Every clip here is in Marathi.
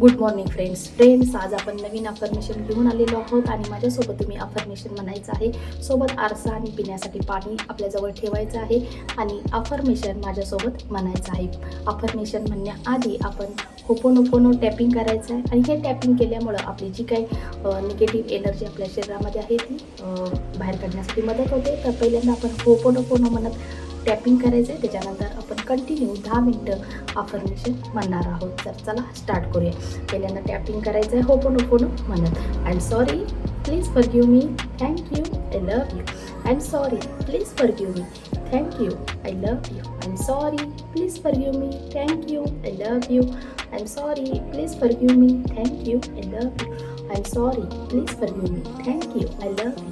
गुड मॉर्निंग फ्रेंड्स फ्रेंड्स आज आपण नवीन अफर्मेशन घेऊन आलेलो आहोत आणि माझ्यासोबत तुम्ही अफर्मेशन म्हणायचं आहे. सोबत आरसा आणि पिण्यासाठी पाणी आपल्याजवळ ठेवायचं आहे आणि अफर्मेशन माझ्यासोबत म्हणायचं आहे. अफर्मेशन म्हणण्याआधी आपण होपोनोपोनो टॅपिंग करायचं आहे. आणि हे टॅपिंग केल्यामुळं आपली जी काही निगेटिव्ह एनर्जी आपल्या शरीरामध्ये आहे ती बाहेर काढण्यासाठी मदत होते. तर पहिल्यांदा आपण होपोनोपोनो म्हणत टॅपिंग करायचं आहे त्याच्यानंतर आपण कंटिन्यू दहा मिनटं अफर्मेशन म्हणणार आहोत. तर चला स्टार्ट करूया. पहिल्यांदा टॅपिंग करायचं आहे होपोनोपोनो म्हणत. I am sorry please forgive me thank you I love you I am sorry please forgive me thank you I love you I am sorry please forgive me thank you I love you I am sorry please forgive me thank you I love you I am sorry please forgive me thank you I love you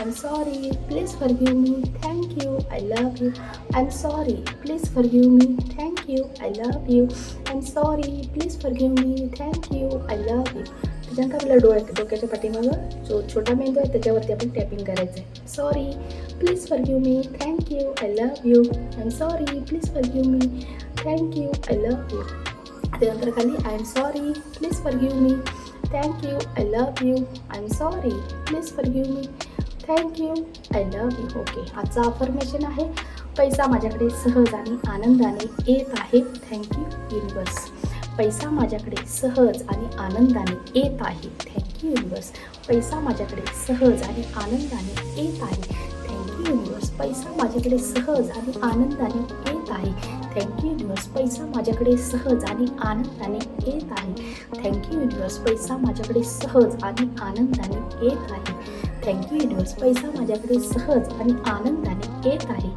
I'm sorry. Please forgive me. Thank you. I love you. I'm sorry. Please forgive me. Thank you. I love you. I'm sorry. Please forgive me. Thank you. I love you. त्याच्यानंतर आपल्या डोळ्या डोक्याच्या पाठीमागं जो छोटा मेंदू आहे त्याच्यावरती आपण टॅपिंग करायचं आहे sorry please forgive me thank you I love you I am sorry please forgive me thank you I love you त्यानंतर खाली I am sorry please forgive me thank you I love you I am sorry please forgive me thank you I love you okay आजचा अफर्मेशन आहे. पैसा माझ्याकडे सहज आणि आनंदाने येत आहे. थँक्यू युनिवर्स पैसा माझ्याकडे सहज आणि आनंदाने येत आहे. थँक्यू युनिवर्स पैसा माझ्याकडे सहज आणि आनंदाने येत आहे. थँक्यू युनिवर्स पैसा माझ्याकडे सहज आणि आनंदाने येत आहे. थँक्यू युनिवर्स पैसा माझ्याकडे सहज आणि आनंदाने येत आहे. थँक्यू युनिवर्स पैसा माझ्याकडे सहज आणि आनंदाने येत आहे. थँक्यू युनिवर्स पैसा माझ्याकडे सहज आणि आनंदाने येत आहे.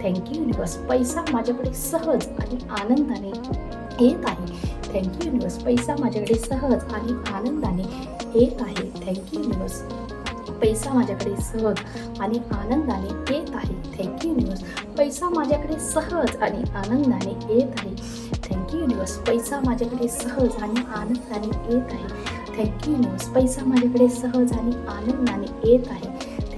थँक्यू युनिवर्स पैसा माझ्याकडे सहज आणि आनंदाने येत आहे. थँक्यू युनिवर्स पैसा माझ्याकडे सहज आणि आनंदाने येत आहे. थँक्यू युनिवर्स पैसा माझ्याकडे सहज आणि आनंदाने येत आहे. थँक्यू युनिवर्स पैसा माझ्याकडे सहज आणि आनंदाने येत आहे. थँक्यू युनिवर्स पैसा माझ्याकडे सहज आणि आनंदाने येत आहे. थँक्यू युनिवर्स पैसा माझ्याकडे सहज आणि आनंदाने येत आहे.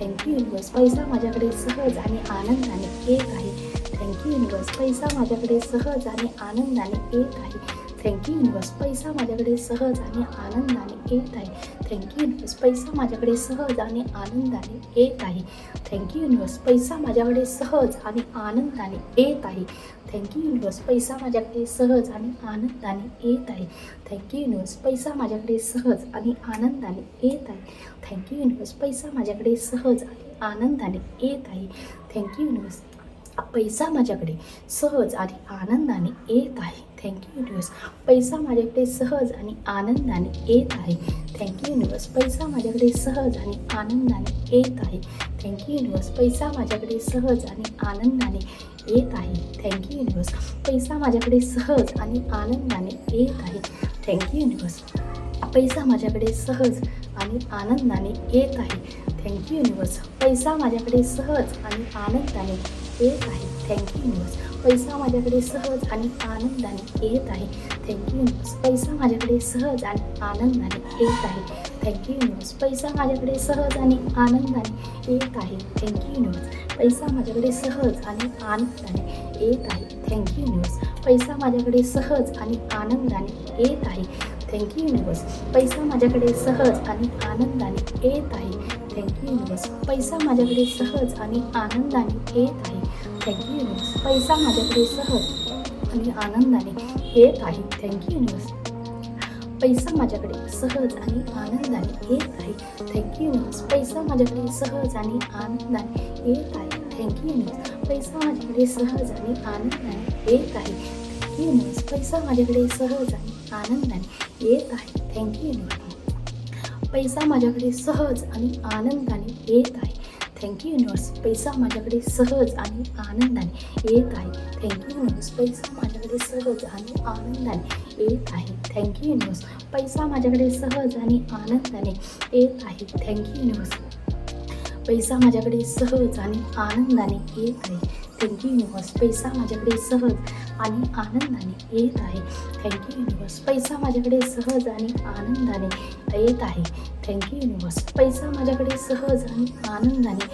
थँक्यू युनिवर्स पैसा माझ्याकडे सहज आणि आनंदाने येत आहे. थँक्यू युनिवर्स पैसा माझ्याकडे सहज आणि आनंदाने येत आहे. थँक्यू युनिवर्स पैसा माझ्याकडे सहज आणि आनंदाने येत आहे. थँक्यू युनिवर्स पैसा माझ्याकडे सहज आणि आनंदाने येत आहे. थँक्यू युनिवर्स पैसा माझ्याकडे सहज आणि आनंदाने येत आहे. थँक्यू युनिवर्स पैसा माझ्याकडे सहज आणि आनंदाने येत आहे. थँक्यू युनिवर्स पैसा माझ्याकडे सहज आणि आनंदाने येत आहे. थँक्यू युनिवर्स पैसा माझ्याकडे सहज आणि आनंदाने येत आहे. थँक्यू युनिवर्स पैसा माझ्याकडे सहज आणि आनंदाने येत आहे. थँक्यू युनिवर्स पैसा माझ्याकडे सहज आणि आनंदाने येत आहे. थँक्यू युनिवर्स पैसा माझ्याकडे सहज आणि आनंदाने येत आहे. थँक्यू युनिवर्स पैसा माझ्याकडे सहज आणि आनंदाने येत आहे. थँक्यू युनिवर्स पैसा माझ्याकडे सहज आणि आनंदाने येत आहे. थँक्यू युनिवर्स पैसा माझ्याकडे सहज आणि आनंदाने येत आहे. थँक्यू युनिवर्स पैसा माझ्याकडे सहज आणि आनंदाने येत आहे. थँक्यू युनिवर्स पैसा माझ्याकडे सहज आणि आनंदाने येत आहे. थँक्यू युनिवर्स पैसा माझ्याकडे सहज आणि आनंदाने येत आहे. थँक्यू युनिवर्स पैसा माझ्याकडे सहज आणि आनंदाने येत आहे. थँक्यू युनिवर्स पैसा माझ्याकडे सहज आणि आनंदाने येत आहे. थँक्यू युनिवर्स पैसा माझ्याकडे सहज आणि आनंदाने येत आहे. थँक्यू युनिवर्स पैसा माझ्याकडे सहज आणि आनंदाने येत आहे. थँक्यू युनिवर्स पैसा माझ्याकडे सहज आणि आनंदाने येत आहे. थँक्यू युनिवर्स पैसा माझ्याकडे सहज आणि आनंदाने येत आहे. थँक्यू युनिवर्स पैसा माझ्याकडे सहज आणि आनंदाने येत आहे. थँक्यू युनिवर्स पैसा माझ्याकडे सहज आणि आनंदाने येत आहे. थँक्यू युनिवर्स पैसा माझ्याकडे सहज आणि आनंदाने येत आहे. थँक्यू युनिवर्स पैसा माझ्याकडे सहज आणि आनंदाने येत आहे. थँक्यू युनिवर्स पैसा माझ्याकडे सहज आणि आनंदाने येत आहे. थँक्यू युनिवर्स पैसा माझ्याकडे सहज आणि आनंदाने येत आहे. थँक्यू युनिवर्स पैसा माझ्याकडे सहज आणि आनंदाने येत आहे. थँक्यू युनिवर्स पैसा माझ्याकडे सहज आणि आनंदाने येत आहे. थँक्यू युनिवर्स पैसा माझ्याकडे सहज आणि आनंदाने येत आहे. थँक्यू युनिवर्स पैसा माझ्याकडे सहज आणि आनंदाने येत आहे. थँक्यू युनिवर्स पैसा माझ्याकडे सहज आणि आनंदाने येत आहे. थँक्यू युनिवर्स पैसा माझ्याकडे सहज आणि आनंदाने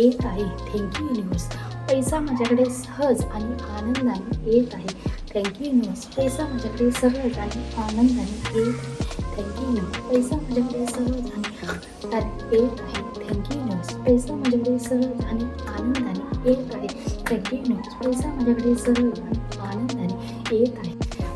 येत आहे. थँक्यू युनिवर्स पैसा माझ्याकडे सहज आणि आनंदाने येत आहे. थँक्यू युनिवर्स पैसा माझ्याकडे सहज आणि आनंदाने येत आहे. थँक्यू युनिवर्स पैसा माझ्याकडे सहज आणि आनंदाने येत आहे. थँक्यू युनिवर्स पैसा माझ्याकडे सहज आणि आनंदाने येत आहे. थँक्यू युनिवर्स पैसा माझ्याकडे सहज आणि आनंदाने येत आहे.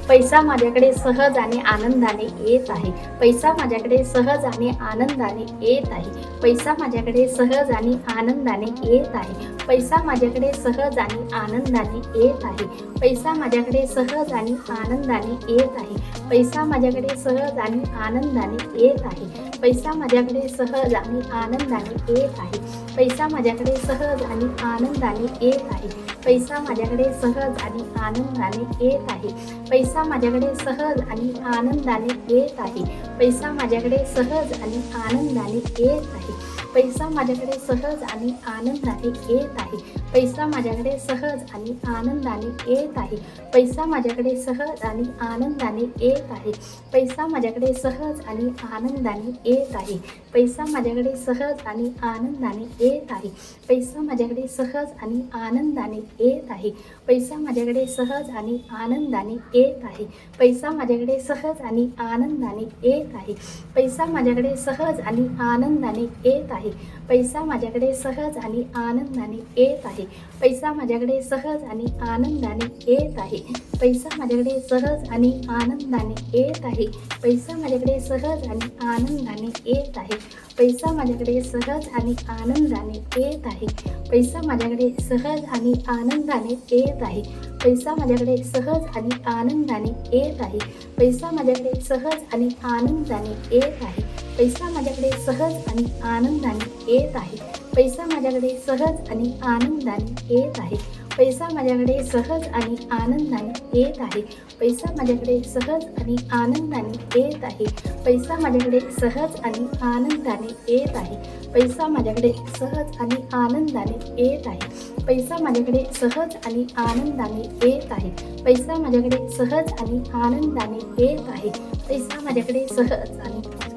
पैसा माझ्याकडे सहज आणि आनंदाने येत आहे. पैसा माझ्याकडे सहज आणि आनंदाने येत आहे. पैसा माझ्याकडे सहज आणि आनंदाने येत आहे. पैसा माझ्याकडे सहज आणि आनंदाने येत आहे. पैसा माझ्याकडे सहज आणि आनंदाने येत आहे. पैसा माझ्याकडे सहज आणि आनंदाने येत आहे. पैसा माझ्याकडे सहज आणि आनंदाने येत आहे. पैसा माझ्याकडे सहज आणि आनंदाने येत आहे. पैसा माझ्याकडे सहज आणि आनंदाने येत आहे. पैसा माझ्याकडे सहज आणि आनंदाने येत आहे. पैसा माझ्याकडे सहज आणि आनंदाने येत आहे. पैसा माझ्याकडे सहज आणि आनंदाने येत आहे. पैसा माझ्याकडे सहज आणि आनंदाने येत आहे. पैसा माझ्याकडे सहज आणि आनंदाने येत आहे. पैसा माझ्याकडे सहज आणि आनंदाने येत आहे. पैसा माझ्याकडे सहज आणि आनंदाने येत आहे. पैसा माझ्याकडे सहज आणि आनंदाने येत आहे. पैसा माझ्याकडे सहज आणि आनंदाने येत आहे. पैसा माझ्याकडे सहज आणि आनंदाने येत आहे. पैसा माझ्याकडे सहज आणि आनंदाने येत आहे. पैसा माझ्याकडे सहज आणि आनंदाने येत आहे. पैसा माझ्याकडे सहज आणि आनंदाने येत आहे. पैसा माझ्याकडे सहज आणि आनंदाने येत आहे. पैसा माझ्याकडे सहज आणि आनंदाने येत आहे. पैसा माझ्याकडे सहज आणि आनंदाने येत आहे. पैसा माझ्याकडे सहज आणि आनंदाने येत आहे. पैसा माझ्याकडे सहज आणि आनंदाने येत आहे. पैसा माझ्याकडे सहज आणि आनंदाने येत आहे. पैसा माझ्याकडे सहज आणि आनंदाने येत आहे. पैसा माझ्याकडे सहज आणि आनंदाने येत आहे. पैसा माझ्याकडे सहज आणि आनंदाने येत आहे. पैसा माझ्याकडे सहज आणि आनंदाने येत आहे. पैसा माझ्याकडे सहज आणि आनंदाने येत आहे. पैसा माझ्याकडे सहज आणि आनंदाने येत आहे. पैसा माझ्याकडे सहज आणि आनंदाने येत आहे. पैसा माझ्याकडे सहज आणि आनंदाने येत आहे. पैसा माझ्याकडे सहज आणि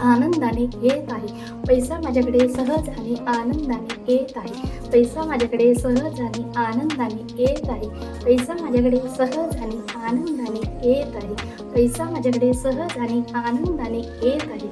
आनंदाने येत आहे. पैसा माझ्याकडे सहज आणि आनंदाने येत आहे. पैसा माझ्याकडे सहज आणि आनंदाने येत आहे. पैसा माझ्याकडे सहज आणि आनंदाने येत आहे. पैसा माझ्याकडे सहज आणि आनंदाने येत आहे.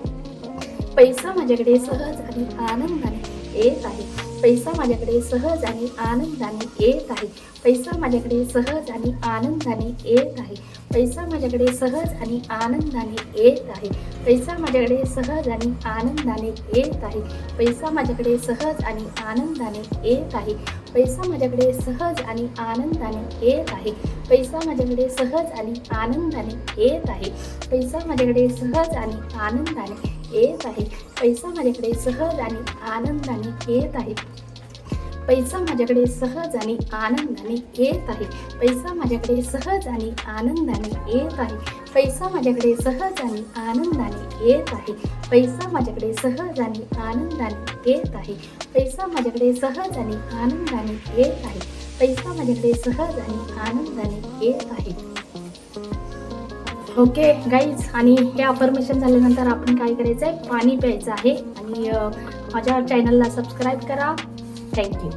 पैसा माझ्याकडे सहज आणि आनंदाने येत आहे. पैसा माझ्याकडे सहज आणि आनंदाने येत आहे. पैसा माझ्याकडे सहज आणि आनंदाने येत आहे. पैसा माझ्याकडे सहज आणि आनंदाने येत आहे. पैसा माझ्याकडे सहज आणि आनंदाने येत आहे. पैसा माझ्याकडे सहज आणि आनंदाने येत आहे. पैसा माझ्याकडे सहज आणि आनंदाने येत आहे. पैसा माझ्याकडे सहज आणि आनंदाने येत आहे. पैसा माझ्याकडे सहज आणि आनंदाने येत आहे. पैसा माझ्याकडे सहज आणि आनंदाने येत आहे. पैसा माझ्याकडे सहज आणि आनंदाने येत आहे. पैसा माझ्याकडे सहज आणि आनंदाने येत आहे. पैसा माझ्याकडे सहज आणि आनंदाने येत आहे. पैसा माझ्याकडे सहज आणि आनंदाने येत आहे. पैसा माझ्याकडे सहज आणि आनंदाने येत आहे. पैसा माझ्याकडे सहज आणि आनंदाने येत आहे. ओके गाईज आणि हे अफर्मेशन झाल्यानंतर आपण काय करायचं आहे पाणी प्यायचं आहे. आणि माझ्या चॅनलला सबस्क्राईब करा. थँक्यू